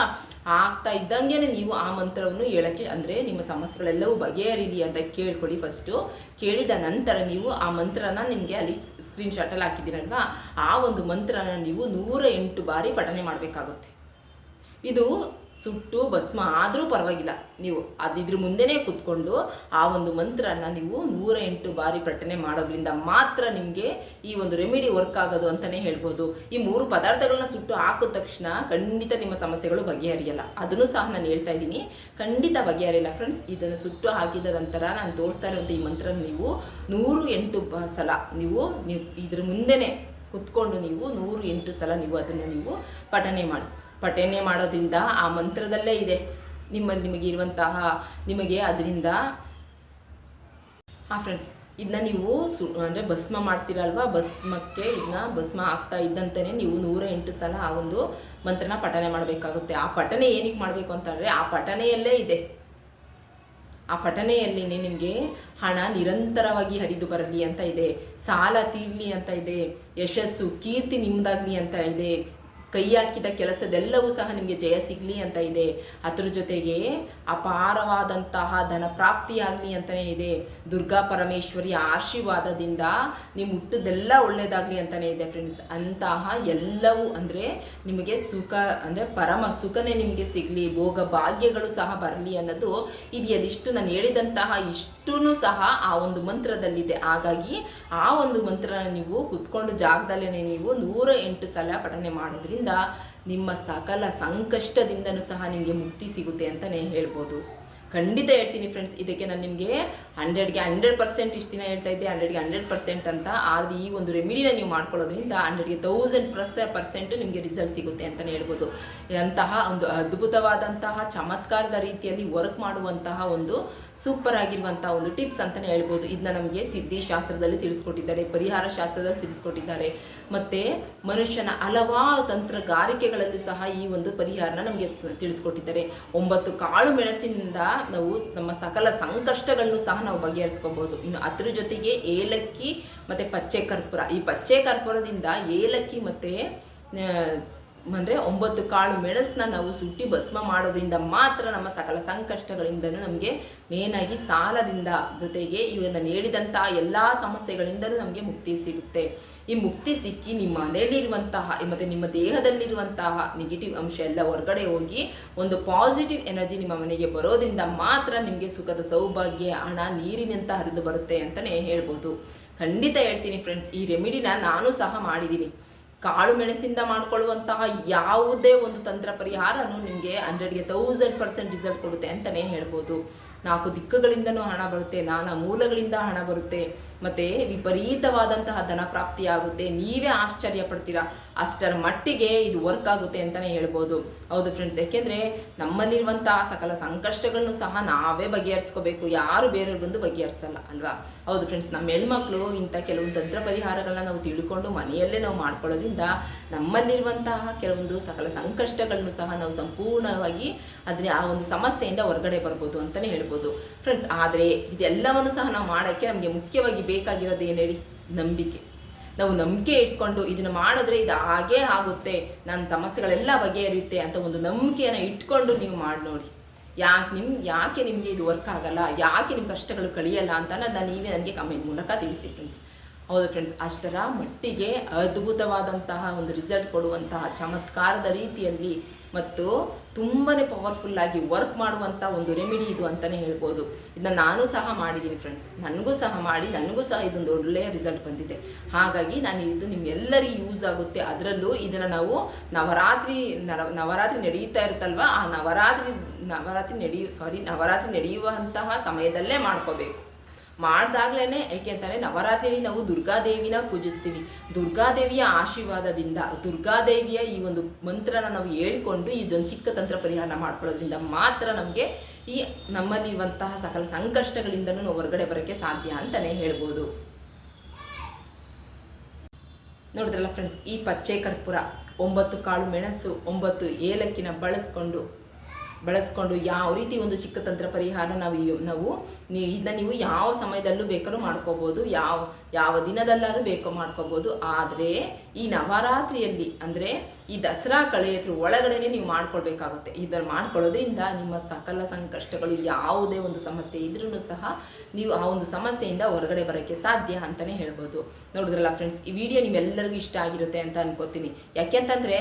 Speaker 1: ಆಗ್ತಾ ಇದ್ದಂಗೆ ನೀವು ಆ ಮಂತ್ರವನ್ನು ಹೇಳೋಕ್ಕೆ ಅಂದರೆ ನಿಮ್ಮ ಸಮಸ್ಯೆಗಳೆಲ್ಲವೂ ಬಗೆಹರಿಲಿ ಅಂತ ಕೇಳ್ಕೊಳ್ಳಿ ಫಸ್ಟು ಕೇಳಿದ ನಂತರ ನೀವು ಆ ಮಂತ್ರನ ನಿಮಗೆ ಅಲ್ಲಿ ಸ್ಕ್ರೀನ್ ಶಾಟಲ್ಲಿ ಹಾಕಿದ್ದೀನಲ್ವಾ ಆ ಒಂದು ಮಂತ್ರನ ನೀವು ನೂರ ಎಂಟು ಬಾರಿ ಪಠನೆ ಮಾಡಬೇಕಾಗುತ್ತೆ. ಇದು ಸುಟ್ಟು ಭಸ್ಮ ಆದರೂ ಪರವಾಗಿಲ್ಲ. ನೀವು ಅದಿದ್ರ ಮುಂದೆನೇ ಕೂತ್ಕೊಂಡು ಆ ಒಂದು ಮಂತ್ರನ ನೀವು ನೂರ ಎಂಟು ಬಾರಿ ಪ್ರಟನೆ ಮಾಡೋದ್ರಿಂದ ಮಾತ್ರ ನಿಮಗೆ ಈ ಒಂದು ರೆಮಿಡಿ ವರ್ಕ್ ಆಗೋದು ಅಂತಲೇ ಹೇಳ್ಬೋದು. ಈ ಮೂರು ಪದಾರ್ಥಗಳನ್ನ ಸುಟ್ಟು ಹಾಕಿದ ತಕ್ಷಣ ಖಂಡಿತ ನಿಮ್ಮ ಸಮಸ್ಯೆಗಳು ಬಗೆಹರಿಯಲ್ಲ. ಅದನ್ನು ಸಹ ನಾನು ಹೇಳ್ತಾ ಇದ್ದೀನಿ. ಖಂಡಿತ ಬಗೆಹರಿಯಲ್ಲ ಫ್ರೆಂಡ್ಸ್ ಇದನ್ನು ಸುಟ್ಟು ಹಾಕಿದ ನಂತರ ನಾನು ತೋರಿಸ್ತಾ ಇರುವಂಥ ಈ ಮಂತ್ರ ನೀವು ನೂರು ಎಂಟು ಸಲ ನೀವು ನೀವು ಇದ್ರ ಮುಂದೆನೇ ಕುತ್ಕೊಂಡು ನೀವು ನೂರು ಎಂಟು ಸಲ ನೀವು ಅದನ್ನು ನೀವು ಪಠನೆ ಮಾಡಿ. ಪಠನೆ ಮಾಡೋದ್ರಿಂದ ಆ ಮಂತ್ರದಲ್ಲೇ ಇದೆ. ನಿಮ್ಮ, ನಿಮಗೆ ಇರುವಂತಹ, ನಿಮಗೆ ಅದರಿಂದ ಹಾಂ ಫ್ರೆಂಡ್ಸ್ ಇದನ್ನ ನೀವು ಸು, ಅಂದರೆ ಭಸ್ಮ ಮಾಡ್ತೀರಲ್ವ? ಭಸ್ಮಕ್ಕೆ ಇದನ್ನ ಭಸ್ಮ ಆಗ್ತಾ ಇದ್ದಂತೆಯೇ ನೀವು ನೂರ ಎಂಟು ಸಲ ಆ ಒಂದು ಮಂತ್ರನ ಪಠನೆ ಮಾಡಬೇಕಾಗುತ್ತೆ. ಆ ಪಠನೆ ಏನಕ್ಕೆ ಮಾಡಬೇಕು ಅಂತಂದರೆ ಆ ಪಠನೆಯಲ್ಲೇ ಇದೆ. ಆ ಪಠನೆಯಲ್ಲಿನೇ ನಿಮಗೆ ಹಣ ನಿರಂತರವಾಗಿ ಹರಿದು ಬರಲಿ ಅಂತ ಇದೆ. ಸಾಲ ತೀರಲಿ ಅಂತ ಇದೆ. ಯಶಸ್ಸು, ಕೀರ್ತಿ ನಿಮ್ಮದಾಗಲಿ ಅಂತ ಇದೆ. ಕೈ ಹಾಕಿದ ಕೆಲಸದೆಲ್ಲವೂ ಸಹ ನಿಮಗೆ ಜಯ ಸಿಗಲಿ ಅಂತ ಇದೆ. ಅದ್ರ ಜೊತೆಗೆ ಅಪಾರವಾದಂತಹ ಧನ ಪ್ರಾಪ್ತಿಯಾಗಲಿ ಅಂತಲೇ ಇದೆ. ದುರ್ಗಾ ಪರಮೇಶ್ವರಿ ಆಶೀರ್ವಾದದಿಂದ ನಿಮ್ಮ ಹುಟ್ಟದೆಲ್ಲ ಒಳ್ಳೆಯದಾಗಲಿ ಅಂತಲೇ ಇದೆ ಫ್ರೆಂಡ್ಸ್ ಅಂತಹ ಎಲ್ಲವೂ ಅಂದರೆ ನಿಮಗೆ ಸುಖ ಅಂದರೆ ಪರಮ ಸುಖನೇ ನಿಮಗೆ ಸಿಗಲಿ. ಭೋಗ ಭಾಗ್ಯಗಳು ಸಹ ಬರಲಿ ಅನ್ನೋದು ಇದೆಯಲ್ಲಿಷ್ಟು ನಾನು ಹೇಳಿದಂತಹ ಇಷ್ಟೂ ಸಹ ಆ ಒಂದು ಮಂತ್ರದಲ್ಲಿದೆ. ಹಾಗಾಗಿ ಆ ಒಂದು ಮಂತ್ರನ ನೀವು ಕುತ್ಕೊಂಡು ಜಾಗದಲ್ಲೇ ನೀವು ನೂರ ಎಂಟು ಸಲ ಪಠನೆ ಮಾಡೋದ್ರಿಂದ ನಿಮ್ಮ ಸಕಲ ಸಂಕಷ್ಟದಿಂದನೂ ಸಹ ನಿಮಗೆ ಮುಕ್ತಿ ಸಿಗುತ್ತೆ ಅಂತಲೇ ಹೇಳ್ಬೋದು. ಖಂಡಿತ ಹೇಳ್ತೀನಿ ಫ್ರೆಂಡ್ಸ್ ಇದಕ್ಕೆ ನಾನು ನಿಮಗೆ ಹಂಡ್ರೆಡ್ಗೆ ಹಂಡ್ರೆಡ್ ಪರ್ಸೆಂಟ್ ಇಷ್ಟು ದಿನ ಹೇಳ್ತಾ ಇದ್ದೆ ಹಂಡ್ರೆಡ್ಗೆ ಹಂಡ್ರೆಡ್ ಪರ್ಸೆಂಟ್ ಅಂತ. ಆದರೆ ಈ ಒಂದು ರೆಮಿಡಿನ ನೀವು ಮಾಡ್ಕೊಳ್ಳೋದ್ರಿಂದ ಹಂಡ್ರೆಡ್ಗೆ ತೌಸಂಡ್ ಪ್ಲಸ್ ಪರ್ಸೆಂಟ್ ನಿಮಗೆ ರಿಸಲ್ಟ್ ಸಿಗುತ್ತೆ ಅಂತಲೇ ಹೇಳ್ಬೋದು. ಅಂತಹ ಒಂದು ಅದ್ಭುತವಾದಂತಹ, ಚಮತ್ಕಾರದ ರೀತಿಯಲ್ಲಿ ವರ್ಕ್ ಮಾಡುವಂತಹ ಒಂದು ಸೂಪರ್ ಆಗಿರುವಂತಹ ಒಂದು ಟಿಪ್ಸ್ ಅಂತಲೇ ಹೇಳ್ಬೋದು. ಇದನ್ನ ನಮಗೆ ಸಿದ್ಧಿ ಶಾಸ್ತ್ರದಲ್ಲಿ ತಿಳಿಸ್ಕೊಟ್ಟಿದ್ದಾರೆ, ಪರಿಹಾರ ಶಾಸ್ತ್ರದಲ್ಲಿ ತಿಳಿಸ್ಕೊಟ್ಟಿದ್ದಾರೆ. ಮತ್ತು ಮನುಷ್ಯನ ಹಲವಾರು ತಂತ್ರಗಾರಿಕೆಗಳಲ್ಲೂ ಸಹ ಈ ಒಂದು ಪರಿಹಾರನ ನಮಗೆ ತಿಳಿಸ್ಕೊಟ್ಟಿದ್ದಾರೆ. ಒಂಬತ್ತು ಕಾಳು ಮೆಣಸಿನಿಂದ ನಾವು ನಮ್ಮ ಸಕಲ ಸಂಕಷ್ಟಗಳನ್ನು ಸಹ ನಾವು ಬಗೆಹರಿಸ್ಕೋಬಹುದು ಇನ್ನು ಅದ್ರ ಜೊತೆಗೆ ಏಲಕ್ಕಿ ಮತ್ತು ಪಚ್ಚೆ ಕರ್ಪೂರ. ಈ ಪಚ್ಚೆ ಕರ್ಪೂರದಿಂದ ಏಲಕ್ಕಿ ಮತ್ತು ಅಂದರೆ ಒಂಬತ್ತು ಕಾಳು ಮೆಣಸನ್ನ ನಾವು ಸುಟ್ಟಿ ಭಸ್ಮ ಮಾಡೋದ್ರಿಂದ ಮಾತ್ರ ನಮ್ಮ ಸಕಲ ಸಂಕಷ್ಟಗಳಿಂದಲೂ ನಮಗೆ ಮೇನಾಗಿ ಸಾಲದಿಂದ ಜೊತೆಗೆ ಇವನ್ನ ನೀಡಿದಂಥ ಎಲ್ಲ ಸಮಸ್ಯೆಗಳಿಂದಲೂ ನಮಗೆ ಮುಕ್ತಿ ಸಿಗುತ್ತೆ. ಈ ಮುಕ್ತಿ ಸಿಕ್ಕಿ ನಿಮ್ಮ ಮನೆಯಲ್ಲಿರುವಂತಹ, ಮತ್ತು ನಿಮ್ಮ ದೇಹದಲ್ಲಿರುವಂತಹ ನೆಗೆಟಿವ್ ಅಂಶ ಎಲ್ಲ ಹೊರಗಡೆ ಹೋಗಿ ಒಂದು ಪಾಸಿಟಿವ್ ಎನರ್ಜಿ ನಿಮ್ಮ ಮನೆಗೆ ಬರೋದ್ರಿಂದ ಮಾತ್ರ ನಿಮಗೆ ಸುಖದ ಸೌಭಾಗ್ಯ, ಹಣ, ನೀರಿನಂತ ಹರಿದು ಬರುತ್ತೆ ಅಂತಲೇ ಹೇಳ್ಬೋದು. ಖಂಡಿತ ಹೇಳ್ತೀನಿ ಫ್ರೆಂಡ್ಸ್ ಈ ರೆಮಿಡಿನ ನಾನು ಸಹ ಮಾಡಿದ್ದೀನಿ. ಕಾಳು ಮೆಣಸಿಂದ ಮಾಡ್ಕೊಳ್ಳುವಂತಹ ಯಾವುದೇ ಒಂದು ತಂತ್ರ ಪರಿಹಾರನೂ ನಿಮಗೆ ಹಂಡ್ರೆಡ್ಗೆ ತೌಸಂಡ್ ಪರ್ಸೆಂಟ್ ರಿಸಲ್ಟ್ ಕೊಡುತ್ತೆ ಅಂತಲೇ ಹೇಳ್ಬೋದು. ನಾಲ್ಕು ದಿಕ್ಕುಗಳಿಂದನೂ ಹಣ ಬರುತ್ತೆ, ನಾನಾ ಮೂಲಗಳಿಂದ ಹಣ ಬರುತ್ತೆ. ಮತ್ತು ವಿಪರೀತವಾದಂತಹ ಧನ ಪ್ರಾಪ್ತಿಯಾಗುತ್ತೆ ನೀವೇ ಆಶ್ಚರ್ಯ ಪಡ್ತೀರಾ. ಅಷ್ಟರ ಮಟ್ಟಿಗೆ ಇದು ವರ್ಕ್ ಆಗುತ್ತೆ ಅಂತಲೇ ಹೇಳ್ಬೋದು. ಹೌದು ಫ್ರೆಂಡ್ಸ್ ಯಾಕೆಂದರೆ ನಮ್ಮಲ್ಲಿರುವಂತಹ ಸಕಲ ಸಂಕಷ್ಟಗಳನ್ನು ಸಹ ನಾವೇ ಬಗೆಹರಿಸ್ಕೋಬೇಕು. ಯಾರು ಬೇರೆಯವ್ರು ಬಂದು ಬಗೆಹರಿಸಲ್ಲ, ಅಲ್ವಾ? ಹೌದು ಫ್ರೆಂಡ್ಸ್ ನಮ್ಮ ಹೆಣ್ಮಕ್ಳು ಇಂಥ ಕೆಲವು ತಂತ್ರ ಪರಿಹಾರಗಳನ್ನ ನಾವು ತಿಳ್ಕೊಂಡು ಮನೆಯಲ್ಲೇ ನಾವು ಮಾಡ್ಕೊಳ್ಳೋದ್ರಿಂದ ನಮ್ಮಲ್ಲಿರುವಂತಹ ಕೆಲವೊಂದು ಸಕಲ ಸಂಕಷ್ಟಗಳನ್ನು ಸಹ ನಾವು ಸಂಪೂರ್ಣವಾಗಿ ಅದ್ರ ಆ ಒಂದು ಸಮಸ್ಯೆಯಿಂದ ಹೊರಗಡೆ ಬರ್ಬೋದು ಅಂತಲೇ ಹೇಳ್ಬೋದು. ಫ್ರೆಂಡ್ಸ್ ಆದರೆ ಇದೆಲ್ಲವನ್ನು ಸಹ ನಾವು ಮಾಡೋಕ್ಕೆ ನಮಗೆ ಮುಖ್ಯವಾಗಿ ಬೇಕಾಗಿರೋದು ಏನು ಹೇಳಿ? ನಂಬಿಕೆ. ನಾವು ನಂಬಿಕೆ ಇಟ್ಕೊಂಡು ಇದನ್ನು ಮಾಡಿದ್ರೆ ಇದು ಹಾಗೇ ಆಗುತ್ತೆ ನನ್ನ ಸಮಸ್ಯೆಗಳೆಲ್ಲ ಬಗೆಹರಿಯುತ್ತೆ ಅಂತ ಒಂದು ನಂಬಿಕೆಯನ್ನು ಇಟ್ಕೊಂಡು ನೀವು ಮಾಡಿ ನೋಡಿ. ಯಾಕೆ ನಿಮ್, ಯಾಕೆ ನಿಮಗೆ ಇದು ವರ್ಕ್ ಆಗಲ್ಲ, ಯಾಕೆ ನಿಮ್ಮ ಕಷ್ಟಗಳು ಕಳಿಯಲ್ಲ ಅಂತ ನಾನು ನೀವೇ ನನಗೆ ಕಮೆಂಟ್ ಮೂಲಕ ತಿಳಿಸಿ ಫ್ರೆಂಡ್ಸ್ ಹೌದು ಫ್ರೆಂಡ್ಸ್ ಅಷ್ಟರ ಮಟ್ಟಿಗೆ ಅದ್ಭುತವಾದಂತಹ ಒಂದು ರಿಸಲ್ಟ್ ಕೊಡುವಂತಹ ಚಮತ್ಕಾರದ ರೀತಿಯಲ್ಲಿ ಮತ್ತು ತುಂಬಾ ಪವರ್ಫುಲ್ಲಾಗಿ ವರ್ಕ್ ಮಾಡುವಂಥ ಒಂದು ರೆಮಿಡಿ ಇದು ಅಂತಲೇ ಹೇಳ್ಬೋದು. ಇದನ್ನ ನಾನು ಸಹ ಮಾಡಿದ್ದೀನಿ ಫ್ರೆಂಡ್ಸ್ ನನಗೂ ಸಹ ಮಾಡಿ, ನನಗೂ ಸಹ ಇದೊಂದು ಒಳ್ಳೆಯ ರಿಸಲ್ಟ್ ಬಂದಿದೆ. ಹಾಗಾಗಿ ನಾನು ಇದು ನಿಮ್ಗೆಲ್ಲರಿಗೂ ಯೂಸ್ ಆಗುತ್ತೆ. ಅದರಲ್ಲೂ ಇದನ್ನು ನಾವು ನವರಾತ್ರಿ ನವರಾತ್ರಿ ನಡೆಯುತ್ತಾ ಇರುತ್ತಲ್ವ? ಆ ನವರಾತ್ರಿ ನವರಾತ್ರಿ ನಡೆಯು ಸಾರಿ ನವರಾತ್ರಿ ನಡೆಯುವಂತಹ ಸಮಯದಲ್ಲೇ ಮಾಡ್ಕೋಬೇಕು. ಮಾಡ್ದಾಗ್ಲೇ ಏಕೆ ಅಂತಾರೆ ನವರಾತ್ರಿಯಲ್ಲಿ ನಾವು ದುರ್ಗಾದೇವಿನ ಪೂಜಿಸ್ತೀವಿ. ದುರ್ಗಾದೇವಿಯ ಆಶೀರ್ವಾದದಿಂದ, ದುರ್ಗಾದೇವಿಯ ಈ ಒಂದು ಮಂತ್ರನ ನಾವು ಹೇಳ್ಕೊಂಡು ಇದೊಂದು ಚಿಕ್ಕ ತಂತ್ರ ಪರಿಹಾರ ಮಾಡ್ಕೊಳ್ಳೋದ್ರಿಂದ ಮಾತ್ರ ನಮಗೆ ಈ ನಮ್ಮಲ್ಲಿರುವಂತಹ ಸಕಲ ಸಂಕಷ್ಟಗಳಿಂದನೂ ಹೊರಗಡೆ ಬರೋಕ್ಕೆ ಸಾಧ್ಯ ಅಂತಲೇ ಹೇಳ್ಬೋದು. ನೋಡಿದ್ರಲ್ಲ ಫ್ರೆಂಡ್ಸ್ ಈ ಪಚ್ಚೆ ಕರ್ಪೂರ, ಒಂಬತ್ತು ಕಾಳು ಮೆಣಸು, ಒಂಬತ್ತು ಏಲಕ್ಕಿನ ಬಳಸ್ಕೊಂಡು ಬಳಸ್ಕೊಂಡು ಯಾವ ರೀತಿ ಒಂದು ಚಿಕ್ಕ ತಂತ್ರ ಪರಿಹಾರ ನಾವು ನಾವು ಇದನ್ನ ನೀವು ಯಾವ ಸಮಯದಲ್ಲೂ ಬೇಕಾದ್ರೂ ಮಾಡ್ಕೋಬೋದು, ಯಾವ ಯಾವ ದಿನದಲ್ಲಾದ್ರೂ ಬೇಕೋ ಮಾಡ್ಕೋಬೋದು. ಆದರೆ ಈ ನವರಾತ್ರಿಯಲ್ಲಿ ಅಂದರೆ ಈ ದಸರಾ ಕಳೆಯತ್ರ ಒಳಗಡೆನೆ ನೀವು ಮಾಡ್ಕೊಳ್ಬೇಕಾಗುತ್ತೆ. ಇದನ್ನು ಮಾಡ್ಕೊಳ್ಳೋದ್ರಿಂದ ನಿಮ್ಮ ಸಕಲ ಸಂಕಷ್ಟಗಳು ಯಾವುದೇ ಒಂದು ಸಮಸ್ಯೆ ಇದ್ರೂ ಸಹ ನೀವು ಆ ಒಂದು ಸಮಸ್ಯೆಯಿಂದ ಹೊರಗಡೆ ಬರೋಕ್ಕೆ ಸಾಧ್ಯ ಅಂತಲೇ ಹೇಳ್ಬೋದು. ನೋಡಿದ್ರಲ್ಲ ಫ್ರೆಂಡ್ಸ್ ಈ ವಿಡಿಯೋ ನಿಮ್ಮೆಲ್ಲರಿಗೂ ಇಷ್ಟ ಆಗಿರುತ್ತೆ ಅಂತ ಅನ್ಕೋತೀನಿ. ಯಾಕೆಂತಂದರೆ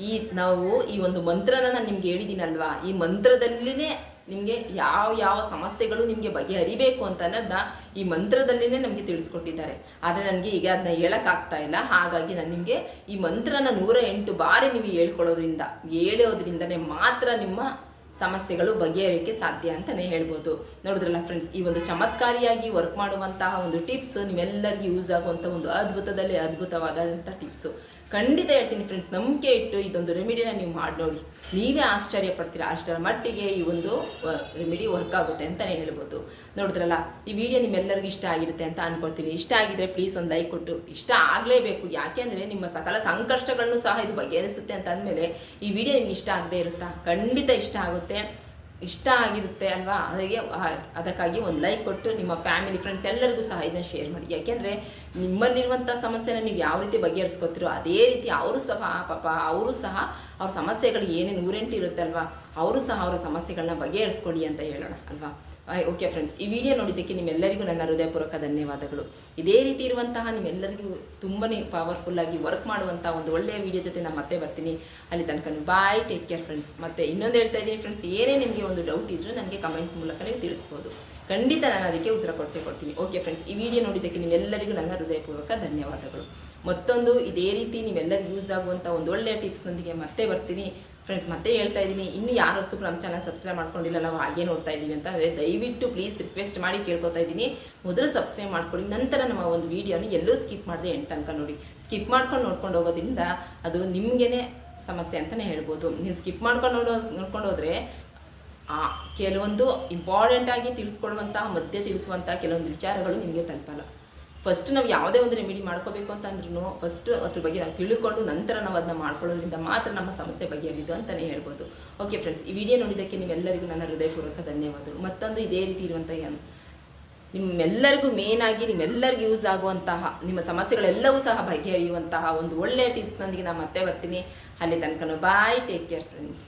Speaker 1: ಈ ನಾವು ಈ ಒಂದು ಮಂತ್ರನ ನಾನು ನಿಮ್ಗೆ ಹೇಳಿದ್ದೀನಲ್ವಾ? ಈ ಮಂತ್ರದಲ್ಲಿನೇ ನಿಮಗೆ ಯಾವ ಯಾವ ಸಮಸ್ಯೆಗಳು ನಿಮಗೆ ಬಗೆಹರಿಬೇಕು ಅಂತ ಅನ್ನೋದನ್ನ ಈ ಮಂತ್ರದಲ್ಲಿನೇ ನಮಗೆ ತಿಳಿಸ್ಕೊಟ್ಟಿದ್ದಾರೆ. ಆದರೆ ನನಗೆ ಈಗ ಅದನ್ನ ಹೇಳೋಕ್ಕಾಗ್ತಾ ಇಲ್ಲ. ಹಾಗಾಗಿ ನಾನು ನಿಮಗೆ ಈ ಮಂತ್ರನ ನೂರ ಎಂಟು ಬಾರಿ ನೀವು ಹೇಳ್ಕೊಳ್ಳೋದ್ರಿಂದ ಹೇಳೋದ್ರಿಂದನೇ ಮಾತ್ರ ನಿಮ್ಮ ಸಮಸ್ಯೆಗಳು ಬಗೆಹರಿಯೋಕ್ಕೆ ಸಾಧ್ಯ ಅಂತಲೇ ಹೇಳ್ಬೋದು. ನೋಡಿದ್ರಲ್ಲ ಫ್ರೆಂಡ್ಸ್ ಈ ಒಂದು ಚಮತ್ಕಾರಿಯಾಗಿ ವರ್ಕ್ ಮಾಡುವಂತಹ ಒಂದು ಟಿಪ್ಸ್ ನಿಮ್ಮೆಲ್ಲರಿಗೂ ಯೂಸ್ ಆಗುವಂಥ ಒಂದು ಅದ್ಭುತದಲ್ಲಿ ಅದ್ಭುತವಾದಂಥ ಟಿಪ್ಸು ಖಂಡಿತ ಹೇಳ್ತೀನಿ ಫ್ರೆಂಡ್ಸ್ ನಂಬಿಕೆ ಇಟ್ಟು ಇದೊಂದು ರೆಮಿಡಿನ ನೀವು ಮಾಡಿ ನೋಡಿ. ನೀವೇ ಆಶ್ಚರ್ಯ ಪಡ್ತೀರಾ ಅಷ್ಟರ ಮಟ್ಟಿಗೆ ಈ ಒಂದು ರೆಮಿಡಿ ವರ್ಕ್ ಆಗುತ್ತೆ ಅಂತಲೇ ಹೇಳ್ಬೋದು. ನೋಡಿದ್ರಲ್ಲ, ಈ ವಿಡಿಯೋ ನಿಮ್ಮೆಲ್ಲರಿಗೂ ಇಷ್ಟ ಆಗಿರುತ್ತೆ ಅಂತ ಅನ್ಕೊಳ್ತೀನಿ. ಇಷ್ಟ ಆಗಿದ್ರೆ ಪ್ಲೀಸ್ ಒಂದು ಲೈಕ್ ಕೊಟ್ಟು. ಇಷ್ಟ ಆಗಲೇಬೇಕು ಯಾಕೆಂದರೆ ನಿಮ್ಮ ಸಕಲ ಸಂಕಷ್ಟಗಳನ್ನು ಸಹ ಇದು ಬಗೆಹರಿಸುತ್ತೆ ಅಂತ ಅಂದಮೇಲೆ ಈ ವಿಡಿಯೋ ನಿಮ್ಗೆ ಇಷ್ಟ ಆಗದೆ ಇರುತ್ತಾ? ಖಂಡಿತ ಇಷ್ಟ ಆಗುತ್ತೆ. ಇಷ್ಟ ಆಗಿರುತ್ತೆ ಅಲ್ವಾ? ಅದಕ್ಕೆ ಅದಕ್ಕಾಗಿ ಒಂದು ಲೈಕ್ ಕೊಟ್ಟು ನಿಮ್ಮ ಫ್ಯಾಮಿಲಿ ಫ್ರೆಂಡ್ಸ್ ಎಲ್ಲರಿಗೂ ಸಹ ಇದನ್ನ ಶೇರ್ ಮಾಡಿ. ಯಾಕೆಂದರೆ ನಿಮ್ಮಲ್ಲಿರುವಂಥ ಸಮಸ್ಯೆನ ನೀವು ಯಾವ ರೀತಿ ಬಗೆಹರಿಸ್ಕೊತಿರೋ ಅದೇ ರೀತಿ ಅವರು ಸಹ, ಪಾಪ ಅವರು ಸಹ ಅವ್ರ ಸಮಸ್ಯೆಗಳು ಏನೇನು ನೂರೆಂಟು ಇರುತ್ತೆ ಅಲ್ವಾ ಅವರು ಸಹ ಅವರ ಸಮಸ್ಯೆಗಳನ್ನ ಬಗೆಹರಿಸ್ಕೊಳ್ಳಿ ಅಂತ ಹೇಳೋಣ ಅಲ್ವಾ? ಓಕೆ ಫ್ರೆಂಡ್ಸ್ ಈ ವಿಡಿಯೋ ನೋಡಿದ್ದಕ್ಕೆ ನಿಮ್ಮೆಲ್ಲರಿಗೂ ನನ್ನ ಹೃದಯಪೂರ್ವಕ ಧನ್ಯವಾದಗಳು. ಇದೇ ರೀತಿ ಇರುವಂತಹ ನಿಮ್ಮೆಲ್ಲರಿಗೂ ತುಂಬಾ ಪವರ್ಫುಲ್ಲಾಗಿ ವರ್ಕ್ ಮಾಡುವಂಥ ಒಂದು ಒಳ್ಳೆಯ ವಿಡಿಯೋ ಜೊತೆ ನಾನು ಮತ್ತೆ ಬರ್ತೀನಿ. ಅಲ್ಲಿ ತನಕ ಬಾಯ್ ಟೇಕ್ ಕೇರ್ ಫ್ರೆಂಡ್ಸ್ ಮತ್ತೆ ಇನ್ನೊಂದು ಹೇಳ್ತಾ ಇದ್ದೀನಿ ಫ್ರೆಂಡ್ಸ್ ಏನೇ ನಿಮಗೆ ಒಂದು ಡೌಟ್ ಇದ್ರೂ ನನಗೆ ಕಮೆಂಟ್ ಮೂಲಕ ನೀವು ತಿಳಿಸ್ಬೋದು. ಖಂಡಿತ ನಾನು ಅದಕ್ಕೆ ಉತ್ತರ ಕೊಟ್ಟೆ ಕೊಡ್ತೀನಿ. ಓಕೆ ಫ್ರೆಂಡ್ಸ್ ಈ ವಿಡಿಯೋ ನೋಡಿದ್ದಕ್ಕೆ ನಿಮ್ಮೆಲ್ಲರಿಗೂ ನನ್ನ ಹೃದಯಪೂರ್ವಕ ಧನ್ಯವಾದಗಳು. ಮತ್ತೊಂದು ಇದೇ ರೀತಿ ನೀವೆಲ್ಲರಿಗೂ ಯೂಸ್ ಆಗುವಂಥ ಒಂದು ಒಳ್ಳೆಯ ಟಿಪ್ಸ್ನೊಂದಿಗೆ ಮತ್ತೆ ಬರ್ತೀನಿ. ಫ್ರೆಂಡ್ಸ್ ಮತ್ತೆ ಹೇಳ್ತಾ ಇದ್ದೀನಿ. ಇನ್ನು ಯಾರು ಹೊಸಬ್ರು ನಮ್ಮ ಚಾನಲ್ ಸಬ್ಸ್ಕ್ರೈಬ್ ಮಾಡ್ಕೊಂಡಿಲ್ಲ ನಾವು ಹಾಗೆ ನೋಡ್ತಾ ಇದ್ದೀವಿ ಅಂತ ಅಂದರೆ ದಯವಿಟ್ಟು ಪ್ಲೀಸ್ ರಿಕ್ವೆಸ್ಟ್ ಮಾಡಿ ಕೇಳ್ಕೊತಾ ಇದ್ದೀನಿ. ಮೊದಲು ಸಬ್ಸ್ಕ್ರೈಬ್ ಮಾಡ್ಕೊಳ್ಳಿ, ನಂತರ ನಮ್ಮ ಒಂದು ವೀಡಿಯೋನ ಎಲ್ಲೂ ಸ್ಕಿಪ್ ಮಾಡದೆ ಎಂಟು ತನಕ ನೋಡಿ. ಸ್ಕಿಪ್ ಮಾಡ್ಕೊಂಡು ನೋಡ್ಕೊಂಡು ಹೋಗೋದ್ರಿಂದ ಅದು ನಿಮಗೇನೆ ಸಮಸ್ಯೆ ಅಂತಲೇ ಹೇಳ್ಬೋದು. ನೀವು ಸ್ಕಿಪ್ ಮಾಡ್ಕೊಂಡು ನೋಡೋ, ನೋಡ್ಕೊಂಡು ಹೋದರೆ ಆ ಕೆಲವೊಂದು ಇಂಪಾರ್ಟೆಂಟಾಗಿ ತಿಳಿಸ್ಕೊಡುವಂಥ ಮಧ್ಯೆ ತಿಳಿಸುವಂಥ ಕೆಲವೊಂದು ವಿಚಾರಗಳು ನಿಮಗೆ ತಲುಪಲ್ಲ. ಫಸ್ಟ್ ನಾವು ಯಾವುದೇ ಒಂದು ರೆಮಿಡಿ ಮಾಡ್ಕೋಬೇಕು ಅಂತಂದ್ರೂ ಫಸ್ಟ್ ಅದ್ರ ಬಗ್ಗೆ ನಾವು ತಿಳ್ಕೊಂಡು ನಂತರ ನಾವು ಅದನ್ನ ಮಾಡ್ಕೊಳ್ಳೋದ್ರಿಂದ ಮಾತ್ರ ನಮ್ಮ ಸಮಸ್ಯೆ ಬಗೆಹರಿದು ಅಂತಲೇ ಹೇಳ್ಬೋದು. ಓಕೆ ಫ್ರೆಂಡ್ಸ್ ಈ ವಿಡಿಯೋ ನೋಡಿದ್ದಕ್ಕೆ ನೀವೆಲ್ಲರಿಗೂ ನನ್ನ ಹೃದಯಪೂರ್ವಕ ಧನ್ಯವಾದಗಳು. ಮತ್ತೊಂದು ಇದೇ ರೀತಿ ಇರುವಂಥ ನಿಮ್ಮೆಲ್ಲರಿಗೂ ಮೇನ್ ಆಗಿ ನಿಮ್ಮೆಲ್ಲರಿಗೂ ಯೂಸ್ ಆಗುವಂತಹ, ನಿಮ್ಮ ಸಮಸ್ಯೆಗಳೆಲ್ಲವೂ ಸಹ ಬಗೆಹರಿಯುವಂತಹ ಒಂದು ಒಳ್ಳೆಯ ಟಿಪ್ಸ್ನೊಂದಿಗೆ ನಾನು ಮತ್ತೆ ಬರ್ತೀನಿ. ಅಲ್ಲಿ ತನಕ ಬಾಯ್ ಟೇಕ್ ಕೇರ್ ಫ್ರೆಂಡ್ಸ್